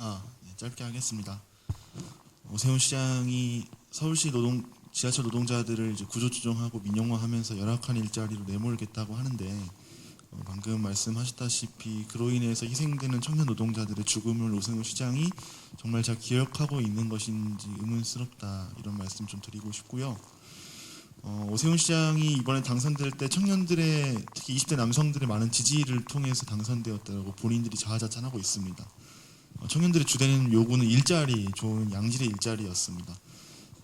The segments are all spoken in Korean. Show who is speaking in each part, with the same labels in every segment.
Speaker 1: 아, 네, 짧게 하겠습니다. 오세훈 시장이 서울시 노동 지하철 노동자들을 이제 구조조정하고 민영화하면서 열악한 일자리로 내몰겠다고 하는데 어, 방금 말씀하셨다시피 그로 인해서 희생되는 청년 노동자들의 죽음을 오세훈 시장이 정말 잘 기억하고 있는 것인지 의문스럽다 이런 말씀 좀 드리고 싶고요. 어, 오세훈 시장이 이번에 당선될 때 청년들의 특히 20대 남성들의 많은 지지를 통해서 당선되었다고 본인들이 자화자찬하고 있습니다. 어, 청년들의 주된 요구는 일자리, 좋은 양질의 일자리였습니다.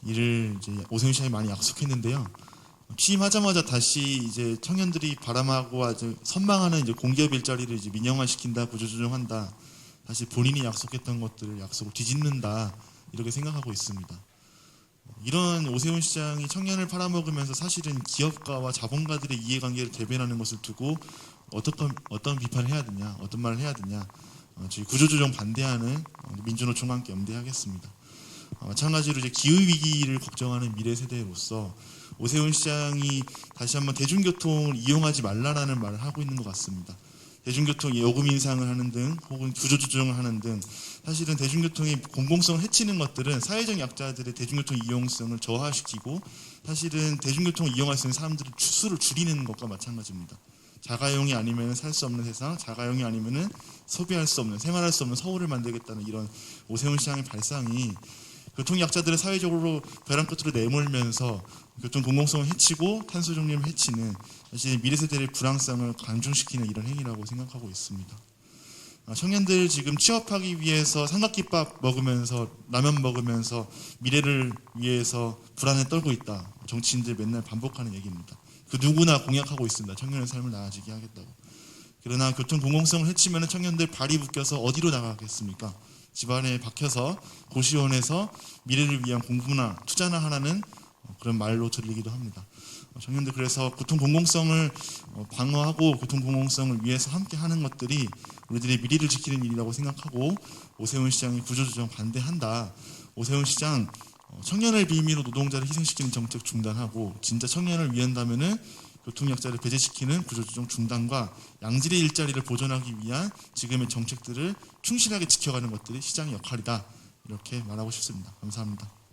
Speaker 1: 이를 이제 오세훈 시장이 많이 약속했는데요. 취임하자마자 다시 이제 청년들이 바람하고 아주 선망하는 이제 공기업 일자리를 이제 민영화시킨다, 구조조정한다. 다시 본인이 약속했던 것들을 약속을 뒤집는다 이렇게 생각하고 있습니다. 이런 오세훈 시장이 청년을 팔아먹으면서 사실은 기업가와 자본가들의 이해관계를 대변하는 것을 두고 어떤 어떤 비판을 해야 되냐, 어떤 말을 해야 되냐, 어, 저희 구조조정 반대하는 어, 민주노총과 함께 연대하겠습니다. 어, 마찬가지로 이제 기후 위기를 걱정하는 미래 세대로서 오세훈 시장이 다시 한번 대중교통을 이용하지 말라라는 말을 하고 있는 것 같습니다. 대중교통 요금 인상을 하는 등 혹은 구조 조정을 하는 등 사실은 대중교통의 공공성을 해치는 것들은 사회적 약자들의 대중교통 이용성을 저하시키고 사실은 대중교통을 이용할 수 있는 사람들의 수를 줄이는 것과 마찬가지입니다. 자가용이 아니면 살 수 없는 세상, 자가용이 아니면은 소비할 수 없는, 생활할 수 없는 서울을 만들겠다는 이런 오세훈 시장의 발상이 교통 약자들을 사회적으로 벼랑 끝으로 내몰면서 교통 공공성을 해치고 탄소 중립을 해치는 사실 미래 세대의 불황성을 강중시키는 이런 행위라고 생각하고 있습니다. 아, 청년들 지금 취업하기 위해서 삼각김밥 먹으면서 라면 먹으면서 미래를 위해서 불안에 떨고 있다. 정치인들 맨날 반복하는 얘기입니다. 그 누구나 공약하고 있습니다. 청년의 삶을 나아지게 하겠다고. 그러나 교통 공공성을 해치면 청년들 발이 묶여서 어디로 나가겠습니까? 집안에 박혀서 고시원에서 미래를 위한 공부나 투자나 하나는 어, 그런 말로 들리기도 합니다. 어, 청년들 그래서 교통 공공성을 어, 방어하고 교통 공공성을 위해서 함께 하는 것들이 우리들의 미래를 지키는 일이라고 생각하고 오세훈 시장이 구조조정 반대한다. 오세훈 시장 어, 청년을 빌미로 노동자를 희생시키는 정책 중단하고 진짜 청년을 위한다면은 교통약자를 배제시키는 구조조정 중단과 양질의 일자리를 보존하기 위한 지금의 정책들을 충실하게 지켜가는 것들이 시장의 역할이다 이렇게 말하고 싶습니다. 감사합니다.